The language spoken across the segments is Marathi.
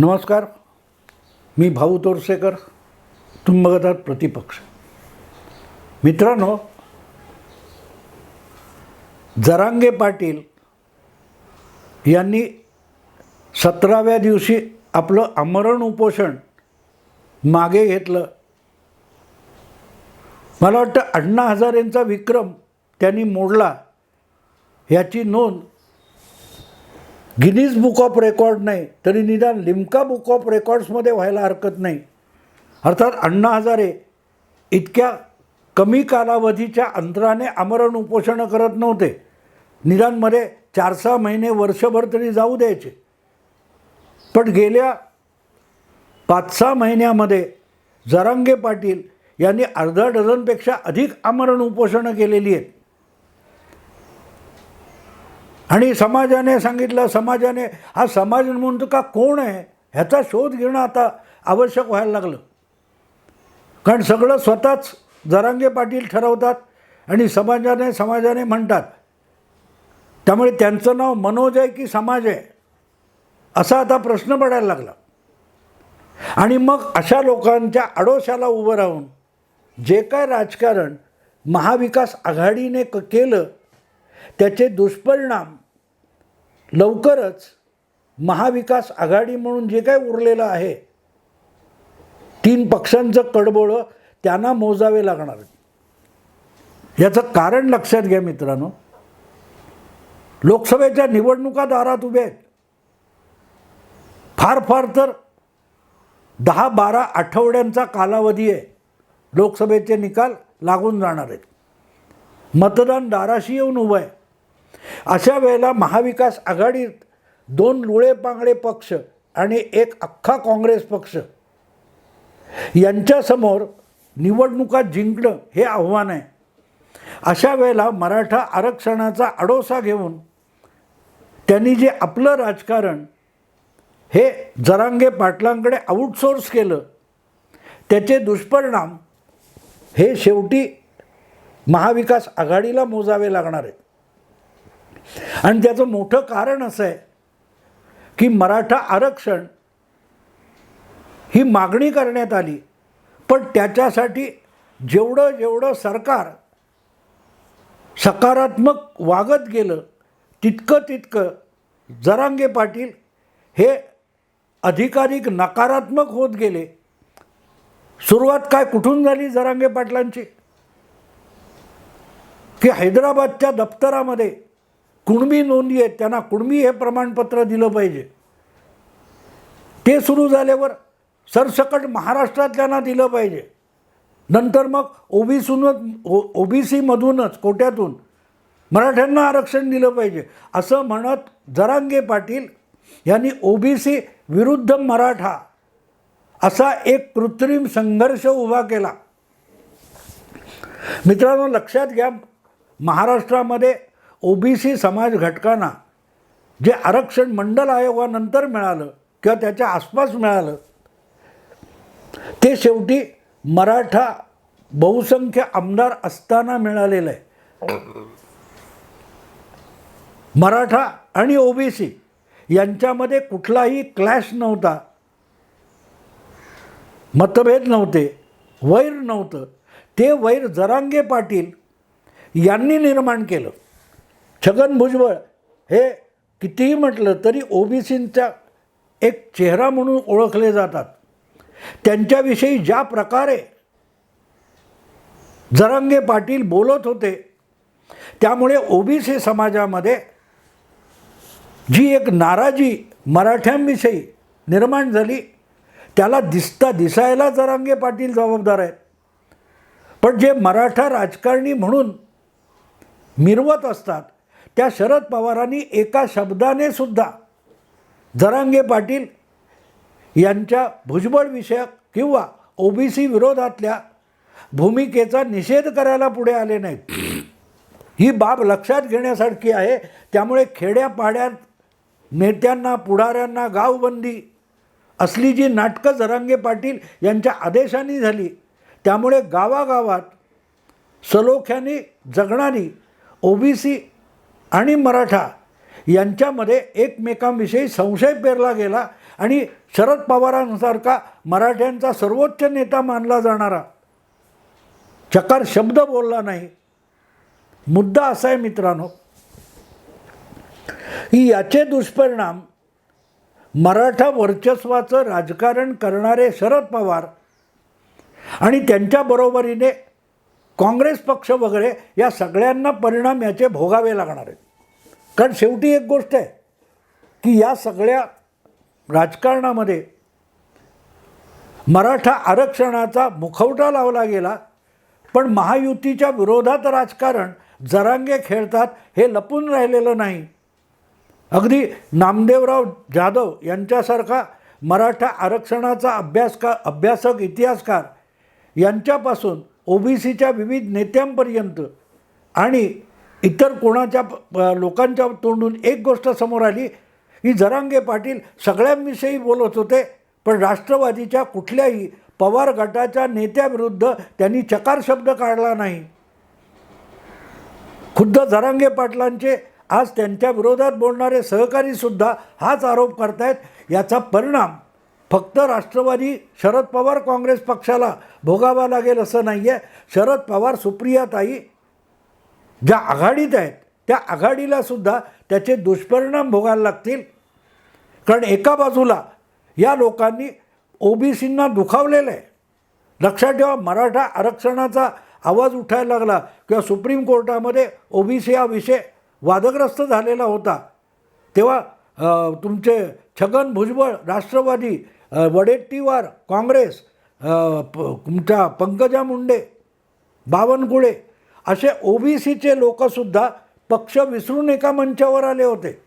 नमस्कार. मी भाऊ तोरसेकर तुम्ही बघत आहात प्रतिपक्ष. मित्रांनो जरांगे पाटील यांनी सतराव्या दिवशी आपलं आमरण उपोषण मागे घेतलं. मला वाटतं अण्णा हजारेंचा विक्रम त्यांनी मोडला. याची नोंद गिनीज बुक ऑफ रेकॉर्ड नाही तरी निदान लिमका बुक ऑफ रेकॉर्ड्समध्ये व्हायला हरकत नाही. अर्थात अण्णा हजारे इतक्या कमी कालावधीच्या अंतराने आमरण उपोषणं करत नव्हते. निदानमध्ये चार सहा महिने वर्षभर तरी जाऊ द्यायचे. पण गेल्या पाच सहा महिन्यामध्ये जरांगे पाटील यांनी अर्धा डझनपेक्षा अधिक आमरण उपोषणं केलेली आहेत. आणि समाजाने सांगितलं समाजाने हा समाज म्हणतो का कोण आहे? ह्याचा शोध घेणं आता आवश्यक व्हायला लागलं. कारण सगळं स्वतःच जरांगे पाटील ठरवतात आणि समाजाने समाजाने म्हणतात. त्यामुळे त्यांचं नाव मनोज आहे की समाज आहे? असा आता प्रश्न पडायला लागला. आणि मग अशा लोकांच्या आडोशाला उभं राहून जे काय राजकारण महाविकास आघाडीने क केलं त्याचे दुष्परिणाम लवकरच महाविकास आघाडी म्हणून जे काय उरलेलं आहे तीन पक्षांचं कडबोळं त्यांना मोजावे लागणार. याचं कारण लक्षात घ्या मित्रांनो. लोकसभेच्या निवडणुका दारात उभे आहेत. फार फार तर दहा बारा आठवड्यांचा कालावधी आहे. लोकसभेचे निकाल लागून जाणार आहेत. मतदान दाराशी येऊन उभं आहे. अशा वेळेला महाविकास आघाडीत दोन लुळे पांगळे पक्ष आणि एक अख्खा काँग्रेस पक्ष यांच्यासमोर निवडणुका जिंकणं हे आव्हान आहे. अशा वेळेला मराठा आरक्षणाचा आडोसा घेऊन त्यांनी जे आपलं राजकारण हे जरांगे पाटलांकडे आउटसोर्स केलं त्याचे दुष्परिणाम हे शेवटी महाविकास आघाडीला मोजावे लागणार आहेत. आणि त्याचं मोठं कारण असं आहे की मराठा आरक्षण ही मागणी करण्यात आली. पण त्याच्यासाठी जेवढं जेवढं सरकार सकारात्मक वागत गेलं तितकं तितकं जरांगे पाटील हे अधिकाधिक नकारात्मक होत गेले. सुरुवात काय कुठून झाली जरांगे पाटलांची? की हैदराबादच्या दप्तरामध्ये कुणबी नोंदी आहेत त्यांना कुणबी हे प्रमाणपत्र दिलं पाहिजे. ते सुरू झाल्यावर सरसकट महाराष्ट्रातल्यांना दिलं पाहिजे. नंतर मग ओबीसीनच ओ ओबीसीमधूनच कोट्यातून मराठ्यांना आरक्षण दिलं पाहिजे. असं म्हणत जरांगे पाटील यांनी ओबीसी विरुद्ध मराठा असा एक कृत्रिम संघर्ष उभा केला. मित्रांनो लक्षात घ्या महाराष्ट्रामध्ये ओबीसी समाज घटकांना जे आरक्षण मंडल आयोगानंतर मिळालं किंवा त्याच्या आसपास मिळालं ते शेवटी मराठा बहुसंख्य आमदार असताना मिळालेलं आहे. मराठा आणि ओबीसी यांच्यामध्ये कुठलाही क्लॅश नव्हता मतभेद नव्हते वैर नव्हतं. ते वैर जरांगे पाटील यांनी निर्माण केलं. छगन भुजबळ हे कितीही म्हटलं तरी ओबीसींचा एक चेहरा म्हणून ओळखले जातात. त्यांच्याविषयी ज्या प्रकारे जरांगे पाटील बोलत होते त्यामुळे ओबीसी समाजामध्ये जी एक नाराजी मराठ्यांविषयी निर्माण झाली त्याला दिसता दिसायला जरांगे पाटील जबाबदार आहेत. पण जे मराठा राजकारणी म्हणून मिरवत असतात त्या शरद पवारांनी एका शब्दाने सुद्धा जरांगे पाटील यांच्या भुजबळ विषयक किंवा ओबीसी विरोधातल्या भूमिकेचा निषेध करायला पुढे आले नाहीत. ही बाब लक्षात घेण्यासारखी आहे. त्यामुळे खेड्यापाड्यात नेत्यांना पुढाऱ्यांना गावबंदी असली जी नाटकं जरांगे पाटील यांच्या आदेशाने झाली त्यामुळे गावागावात सलोख्याने जगणारी ओबीसी आणि मराठा यांच्यामध्ये एकमेकांविषयी संशय पेरला गेला आणि शरद पवारांसारखा मराठ्यांचा सर्वोच्च नेता मानला जाणारा चकार शब्द बोलला नाही. मुद्दा असा आहे मित्रांनो की याचे दुष्परिणाम मराठा वर्चस्वाचं राजकारण करणारे शरद पवार आणि त्यांच्या बरोबरीने काँग्रेस पक्ष वगैरे या सगळ्यांना परिणाम याचे भोगावे लागणार आहेत. कारण शेवटी एक गोष्ट आहे की या सगळ्या राजकारणामध्ये मराठा आरक्षणाचा मुखवटा लावला गेला पण महायुतीच्या विरोधात राजकारण जरांगे खेळतात हे लपून राहिलेलं नाही. अगदी नामदेवराव जाधव यांच्यासारखा मराठा आरक्षणाचा अभ्यास का अभ्यासक इतिहासकार यांच्यापासून ओबीसीच्या विविध नेत्यांपर्यंत आणि इतर कोणाच्या प- लोकांच्या तोंडून एक गोष्ट समोर आली की जरांगे पाटील सगळ्यांविषयी बोलत होते पण राष्ट्रवादीच्या कुठल्याही पवार गटाच्या नेत्याविरुद्ध त्यांनी चकार शब्द काढला नाही. खुद्द जरांगे पाटलांचे आज त्यांच्या विरोधात बोलणारे सहकारीसुद्धा हाच आरोप करतायत याचा परिणाम फक्त राष्ट्रवादी शरद पवार काँग्रेस पक्षाला भोगावा लागेल असं नाही आहे शरद पवार सुप्रियाताई ज्या आघाडीत आहेत त्या आघाडीला सुद्धा त्याचे दुष्परिणाम भोगायला लागतील. कारण एका बाजूला या लोकांनी ओबीसींना दुखावलेलं आहे. लक्षात ठेवा मराठा आरक्षणाचा आवाज उठायला लागला किंवा सुप्रीम कोर्टामध्ये ओबीसी हा विषय वादग्रस्त झालेला होता. तेव्हा तुमचे छगन भुजबळ राष्ट्रवादी वडेट्टीवार काँग्रेस प- तुमच्या पंकजा मुंडे बावनकुळे असे ओबीसीचे लोकसुद्धा पक्ष विसरून एका मंचावर आले होते.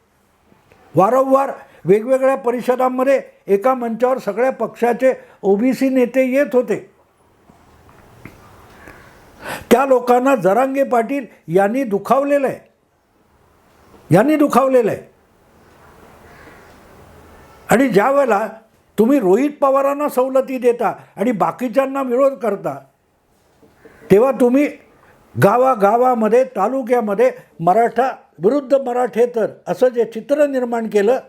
वारंवार वेगवेगळ्या परिषदांमध्ये एका मंचावर सगळ्या पक्षाचे ओबीसी नेते येत होते. त्या लोकांना जरांगे पाटील यांनी दुखावलेलं आहे. यांनी दुखावलेलं आहे. आणि ज्या वेळेला तुम्ही रोहित पवारांना सवलती देता आणि बाकीच्यांना विरोध करता. तेव्हा तुम्ही गावागावामध्ये तालुक्यामध्ये मराठा विरुद्ध मराठेतर असं जे चित्र निर्माण केलं.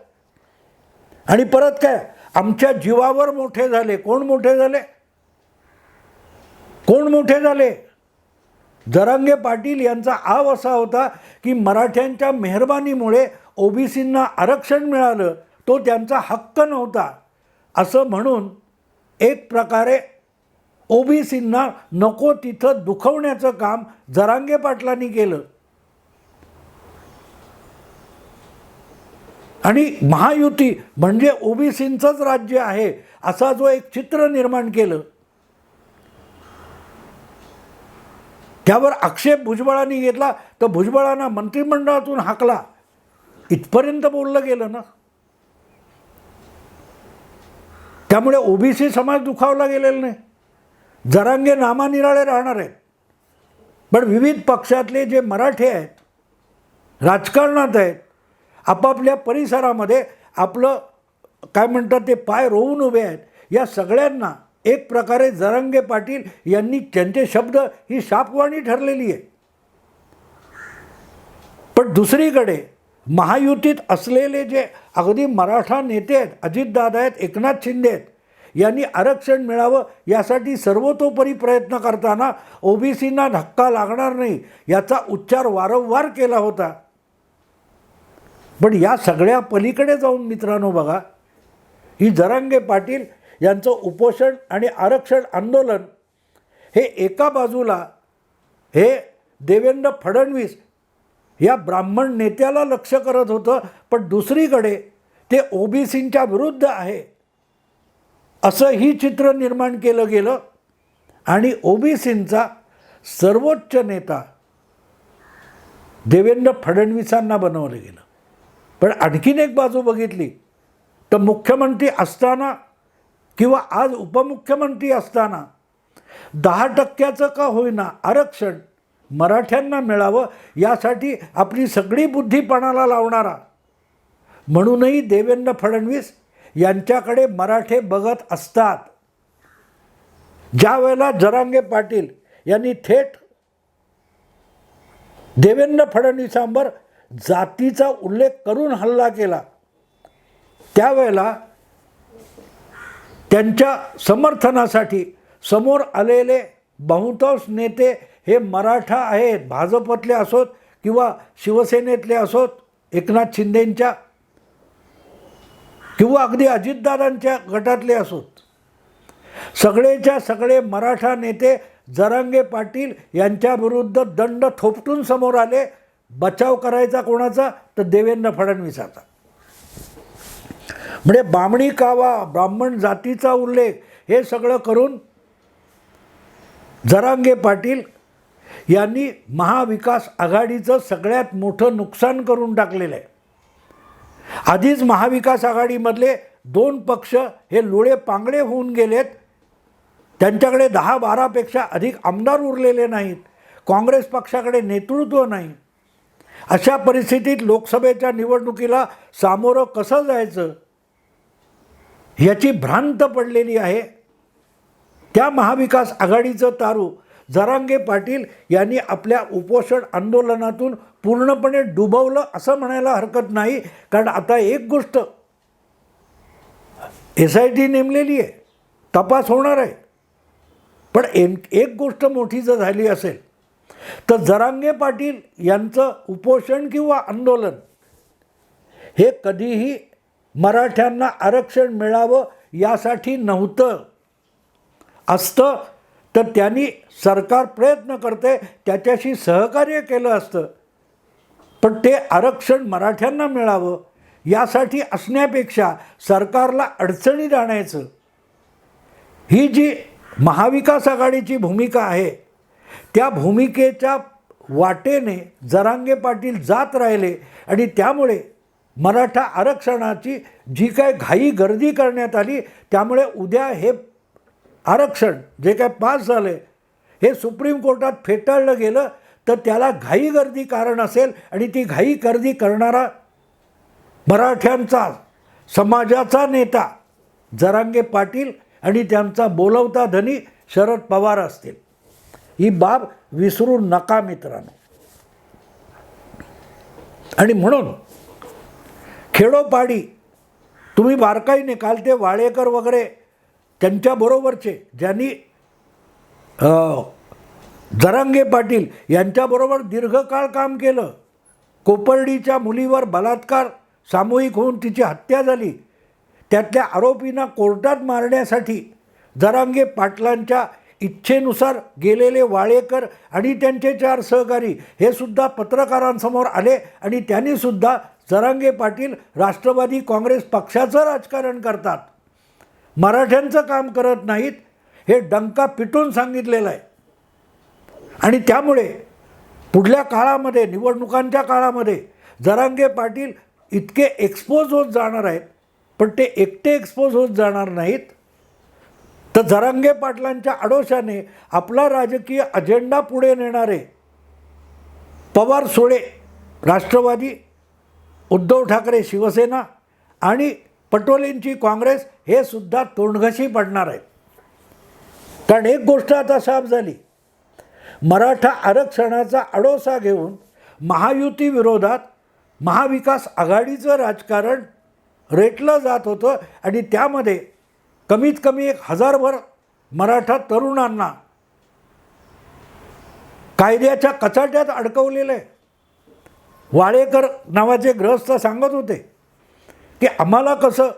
आणि परत काय? आमच्या जीवावर मोठे झाले. कोण मोठे झाले? कोण मोठे झाले? जरांगे पाटील यांचा आव असा होता की मराठ्यांच्या मेहरबानीमुळे ओबीसींना आरक्षण मिळालं. तो त्यांचा हक्क नव्हता. असं म्हणून एक प्रकारे ओबीसींना नको तिथं दुखवण्याचं काम जरांगे पाटलांनी केलं. आणि महायुती म्हणजे ओबीसींचंच राज्य आहे असा जो एक चित्र निर्माण केलं. त्यावर आक्षेप भुजबळांनी घेतला तर भुजबळांना मंत्रिमंडळातून हाकला. इथपर्यंत बोललं गेलं ना. त्यामुळे ओबीसी समाज दुखावला गेलेला नाही. जरांगे नामानिराळे राहणार आहेत. पण विविध पक्षातले जे मराठे आहेत राजकारणात आहेत आपापल्या परिसरामध्ये आपलं काय म्हणतात ते पाय रोवून उभे आहेत. या सगळ्यांना एक प्रकारे जरंगे पाटील यांनी त्यांचे शब्द ही शापवाणी ठरलेली आहे. पण दुसरीकडे महायुतीत असलेले जे अगदी मराठा नेते आहेत अजितदादा आहेत एकनाथ शिंदे आहेत यांनी आरक्षण मिळावं यासाठी सर्वतोपरी प्रयत्न करताना ओबीसींना धक्का लागणार नाही याचा उच्चार वारंवार केला होता. पण या सगळ्या पलीकडे जाऊन मित्रांनो बघा ही जरांगे पाटील यांचं उपोषण आणि आरक्षण आंदोलन हे एका बाजूला हे देवेंद्र फडणवीस या ब्राह्मण नेत्याला लक्ष करत होतं पण दुसरीकडे ते ओबीसींच्या विरुद्ध आहे. असं ही चित्र निर्माण केलं गेलं आणि ओबीसींचा सर्वोच्च नेता देवेंद्र फडणवीसांना बनवलं गेलं. पण आणखीन एक बाजू बघितली तर मुख्यमंत्री असताना किंवा आज उपमुख्यमंत्री असताना दहा टक्क्याचं का होईना आरक्षण मराठ्यांना मिळावं यासाठी आपली सगळी बुद्धीपणाला लावणारा. म्हणूनही देवेंद्र फडणवीस यांच्याकडे मराठे बघत असतात. ज्या वेळेला जरांगे पाटील यांनी थेट देवेंद्र फडणवीसांवर जातीचा उल्लेख करून हल्ला केला त्यावेळेला त्यांच्या समर्थनासाठी समोर आलेले बहुतांश नेते हे मराठा आहेत भाजपतले असोत किंवा शिवसेनेतले असोत एकनाथ शिंदेंच्या किंवा अगदी अजितदादांच्या गटातले असोत. सगळेच्या सगळे मराठा नेते जरांगे पाटील यांच्याविरुद्ध दंड थोपटून समोर आले बचाव करायचा कोणाचा तर देवेंद्र फडणवीसाचा. म्हणजे बामणी कावा ब्राह्मण जातीचा उल्लेख हे सगळं करून जरांगे पाटील यांनी महाविकास आघाडीचं सगळ्यात मोठं नुकसान करून टाकलेलं आहे. आधीच महाविकास आघाडीमधले दोन पक्ष हे लोळे पांगडे होऊन गेलेत. त्यांच्याकडे दहा बारापेक्षा अधिक आमदार उरलेले नाहीत. काँग्रेस पक्षाकडे नेतृत्व नाही. अशा परिस्थितीत लोकसभेच्या निवडणुकीला सामोरं कसं जायचं? याची भ्रांत पडलेली आहे. त्या महाविकास आघाडीचं तारू जरांगे पाटील यांनी आपल्या उपोषण आंदोलनातून पूर्णपणे डुबवलं असं म्हणायला हरकत नाही. कारण आता एक गोष्ट एस आय टी नेमलेली आहे. तपास होणार आहे. पण एम एक गोष्ट मोठी जर झाली असेल तर जरांगे पाटील यांचं उपोषण किंवा आंदोलन हे कधीही मराठ्यांना आरक्षण मिळावं यासाठी नव्हतं. असतं तर त्यांनी सरकार प्रयत्न करते त्याच्याशी सहकार्य केलं असतं. पण ते आरक्षण मराठ्यांना मिळावं यासाठी असण्यापेक्षा सरकारला अडचणी जाण्याचं ही जी महाविकास आघाडीची भूमिका आहे त्या भूमिकेच्या वाटेने जरांगे पाटील जात राहिले आणि त्यामुळे मराठा आरक्षणाची जी काय घाई गर्दी करण्यात आली त्यामुळे उद्या हे आरक्षण जे काय पास झाले हे सुप्रीम कोर्टात फेटाळलं गेलं तर त्याला घाई गर्दी कारण असेल आणि ती घाई गर्दी करणारा मराठ्यांचा समाजाचा नेता जरांगे पाटील आणि त्यांचा बोलवता धनी शरद पवार असतील. ही बाब विसरू नका मित्रांनो. आणि म्हणून खेडोपाडी तुम्ही बारकाईने काल ते वाळेकर वगैरे त्यांच्याबरोबरचे ज्यांनी जरांगे पाटील यांच्याबरोबर दीर्घकाळ काम केलं. कोपर्डीच्या मुलीवर बलात्कार सामूहिक होऊन तिची हत्या झाली. त्यातल्या आरोपींना कोर्टात मारण्यासाठी जरांगे पाटलांच्या इच्छेनुसार गेलेले वाळेकर आणि त्यांचे चार सहकारी हे सुद्धा पत्रकारांसमोर आले आणि त्यांनीसुद्धा जरांगे पाटील राष्ट्रवादी काँग्रेस पक्षाचं राजकारण करतात. मराठ्यांचं काम करत नाहीत हे डंका पिटून सांगितलेलं आहे. आणि त्यामुळे पुढल्या काळामध्ये निवडणुकांच्या काळामध्ये जरांगे पाटील इतके एक्सपोज होत जाणार आहेत पण ते एकटे एक्सपोज होत जाणार नाहीत. तर जरांगे पाटलांच्या आडोशाने आपला राजकीय अजेंडा पुढे नेणारे पवार सोळे राष्ट्रवादी उद्धव ठाकरे शिवसेना आणि पटोलेंची काँग्रेस हे सुद्धा तोंडघशी पडणार आहे कारण एक गोष्ट आता साफ झाली. मराठा आरक्षणाचा आडोसा घेऊन महायुती विरोधात महाविकास आघाडीचं राजकारण रेटलं जात होतं आणि त्यामध्ये कमीत कमी एक हजारभर मराठा तरुणांना कायद्याच्या कचाट्यात अडकवलेलं आहे. वाळेकर नावाचे ग्रहस्थ सांगत होते की आम्हाला कसं?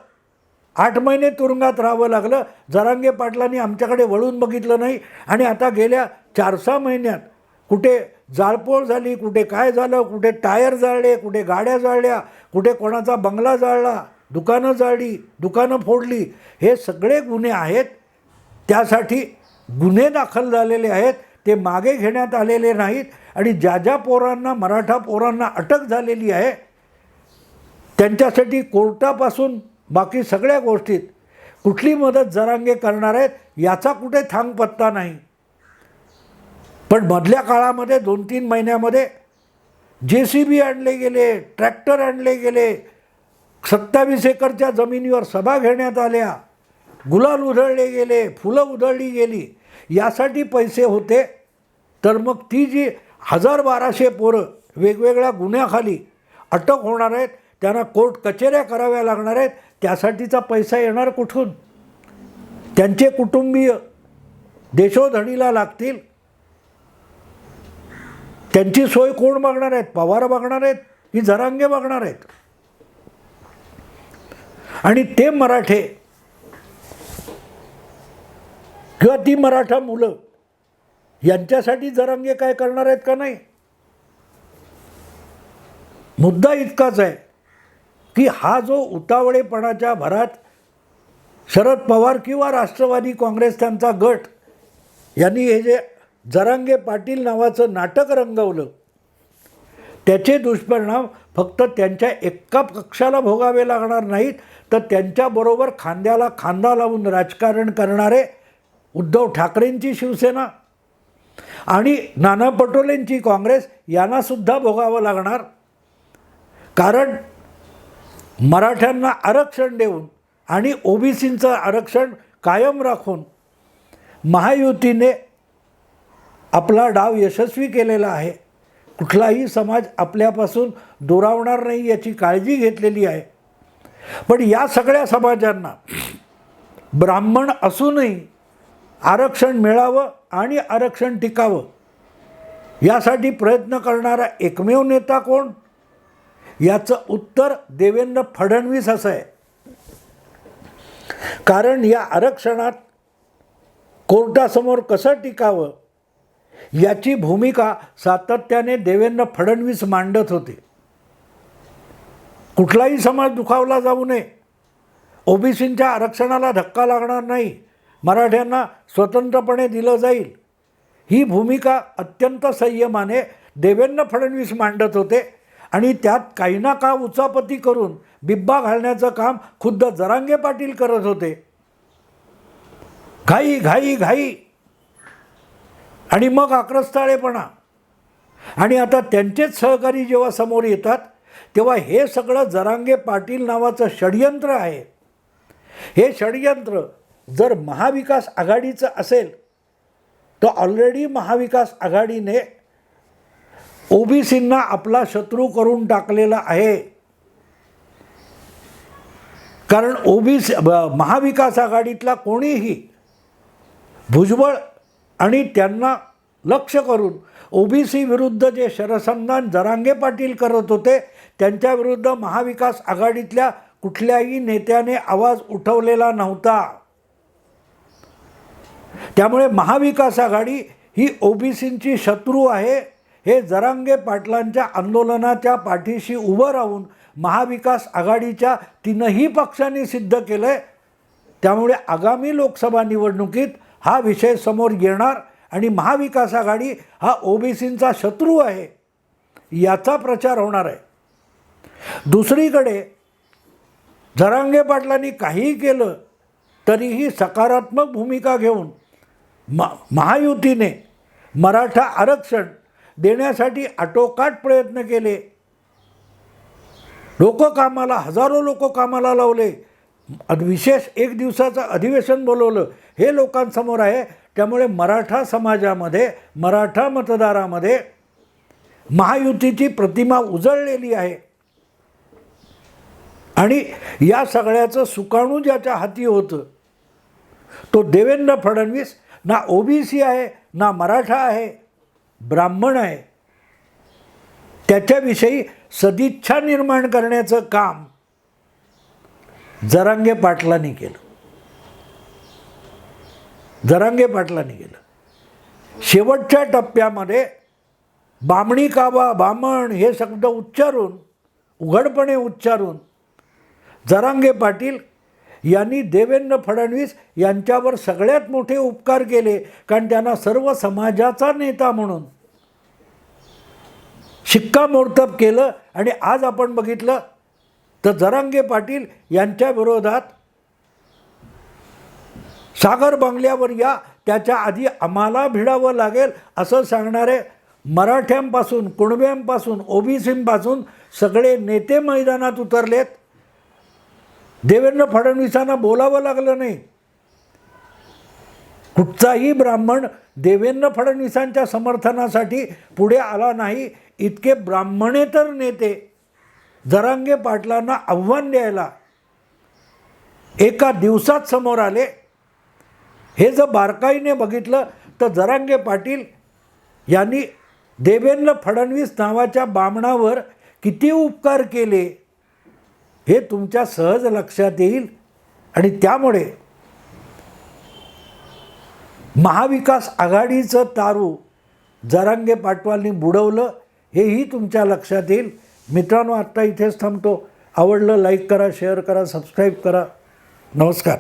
आठ महिने तुरुंगात राहावं लागलं. जरांगे पाटलांनी आमच्याकडे वळून बघितलं नाही. आणि आता गेल्या चार सहा महिन्यात कुठे जाळपोळ झाली कुठे काय झालं कुठे टायर जाळले कुठे गाड्या जाळल्या कुठे कोणाचा बंगला जाळला दुकानं जाळली दुकानं फोडली. हे सगळे गुन्हे आहेत. त्यासाठी गुन्हे दाखल झालेले आहेत. ते मागे घेण्यात आलेले नाहीत. आणि ज्या ज्या पोरांना मराठा पोरांना अटक झालेली आहे त्यांच्यासाठी कोर्टापासून बाकी सगळ्या गोष्टीत कुठली मदत जरांगे करणार आहेत याचा कुठे थांग पत्ता नाही. पण मधल्या काळामध्ये दोन तीन महिन्यामध्ये जे सी बी आणले गेले ट्रॅक्टर आणले गेले सत्तावीस एकरच्या जमिनीवर सभा घेण्यात आल्या गुलाल उधळले गेले फुलं उधळली गेली यासाठी पैसे होते. तर मग ती जी हजार बाराशे पोरं वेगवेगळ्या गुन्ह्याखाली अटक होणार आहेत त्यांना कोर्ट कचेऱ्या कराव्या लागणार आहेत त्यासाठीचा पैसा येणार कुठून? त्यांचे कुटुंबीय देशोधडीला लागतील. त्यांची सोय कोण बघणार आहेत? पवार बघणार आहेत ही जरांगे बघणार आहेत? आणि ते मराठे किंवा ती मराठा मुलं यांच्यासाठी जरांगे काय करणार आहेत का नाही? मुद्दा इतकाच आहे. की हा जो उतावळेपणाच्या भरात शरद पवार किंवा राष्ट्रवादी काँग्रेस त्यांचा गट यांनी हे जे जरांगे पाटील नावाचं नाटक रंगवलं त्याचे दुष्परिणाम फक्त त्यांच्या एका पक्षाला भोगावे लागणार नाहीत तर त्यांच्याबरोबर खांद्याला खांदा लावून राजकारण करणारे उद्धव ठाकरेंची शिवसेना आणि नाना पटोलेंची काँग्रेस यांनासुद्धा भोगावं लागणार. कारण मराठ्यांना आरक्षण देऊन आणि ओबीसींचं आरक्षण कायम राखून महायुतीने आपला डाव यशस्वी केलेला आहे. कुठलाही समाज आपल्यापासून दुरावणार नाही याची काळजी घेतलेली आहे. पण या सगळ्या समाजांना ब्राह्मण असूनही आरक्षण मिळावं आणि आरक्षण टिकावं यासाठी प्रयत्न करणारा एकमेव नेता कोण? याचं उत्तर देवेंद्र फडणवीस असं आहे. कारण या आरक्षणात कोर्टासमोर कसं टिकावं याची भूमिका सातत्याने देवेंद्र फडणवीस मांडत होते. कुठलाही समाज दुखावला जाऊ नये. ओबीसींच्या आरक्षणाला धक्का लागणार नाही. मराठ्यांना स्वतंत्रपणे दिलं जाईल. ही भूमिका अत्यंत संयमाने देवेंद्र फडणवीस मांडत होते. आणि त्यात काही ना का उचापती करून बिब्बा घालण्याचं काम खुद्द जरांगे पाटील करत होते. घाई घाई घाई. आणि मग आक्रस्ताळेपणा. आणि आता त्यांचेच सहकारी जेव्हा समोर येतात तेव्हा हे सगळं जरांगे पाटील नावाचं षडयंत्र आहे. हे षडयंत्र जर महाविकास आघाडीचं असेल तर ऑलरेडी महाविकास आघाडीने ओबीसींना आपला शत्रू करून टाकलेला आहे. कारण ओबीसी महाविकास आघाडीतला कोणीही भुजबळ आणि त्यांना लक्ष करून ओबीसी विरुद्ध जे शरसंधान जरांगे पाटील करत होते त्यांच्याविरुद्ध महाविकास आघाडीतल्या कुठल्याही नेत्याने आवाज उठवलेला नव्हता. त्यामुळे महाविकास आघाडी ही ओबीसींची शत्रू आहे. हे जरांगे पाटलांच्या आंदोलनाच्या पाठीशी उभं राहून महाविकास आघाडीच्या तीनही पक्षांनी सिद्ध केलं आहे त्यामुळे आगामी लोकसभा निवडणुकीत हा विषय समोर येणार आणि महाविकास आघाडी हा ओबीसींचा शत्रू आहे याचा प्रचार होणार आहे. दुसरीकडे जरांगे पाटलांनी काहीही केलं तरीही सकारात्मक भूमिका घेऊन म महायुतीने मराठा आरक्षण देण्यासाठी आटोकाट प्रयत्न केले. लोक कामाला हजारो लोक कामाला लावले. विशेष एक दिवसाचं अधिवेशन बोलवलं. हे लोकांसमोर आहे. त्यामुळे मराठा समाजामध्ये मराठा मतदारामध्ये महायुतीची प्रतिमा उजळलेली आहे. आणि या सगळ्याचं सुकाणू ज्याच्या हाती होतं तो देवेंद्र फडणवीस ना ओबीसी आहे ना मराठा आहे. ब्राह्मण आहे. त्याच्याविषयी सदिच्छा निर्माण करण्याचं काम जरांगे पाटलांनी केलं. जरांगे पाटलांनी केलं. शेवटच्या टप्प्यामध्ये बामणी काबा बामण हे शब्द उच्चारून उघडपणे उच्चारून जरांगे पाटील यांनी देवेंद्र फडणवीस यांच्यावर सगळ्यात मोठे उपकार केले कारण त्यांना सर्व समाजाचा नेता म्हणून. शिक्कामोर्तब केलं आणि आज आपण बघितलं तर जरांगे पाटील यांच्या विरोधात सागर बंगल्यावर या त्याच्या आधी आम्हाला भिडावं लागेल असं सांगणारे मराठ्यांपासून कुणब्यांपासून ओबीसींपासून सगळे नेते मैदानात उतरलेत. देवेंद्र फडणवीसांना बोलावं लागलं नाही. कुठचाही ब्राह्मण देवेंद्र फडणवीसांच्या समर्थनासाठी पुढे आला नाही. इतके ब्राह्मणेतर नेते. जरांगे पाटलांना आव्हान द्यायला. एका दिवसात समोर आले. हे जर बारकाईने बघितलं तर जरांगे पाटील यांनी देवेंद्र फडणवीस नावाच्या बामणावर किती उपकार केले? हे तुमच्या सहज लक्षात येईल आणि त्यामुळे महाविकास आघाडीचं तारू जरांगे पाटवालनी बुडवलं हेही तुमच्या लक्षात येईल. मित्रांनो आत्ता इथेच थांबतो. आवडलं लाईक करा शेअर करा सबस्क्राईब करा. नमस्कार.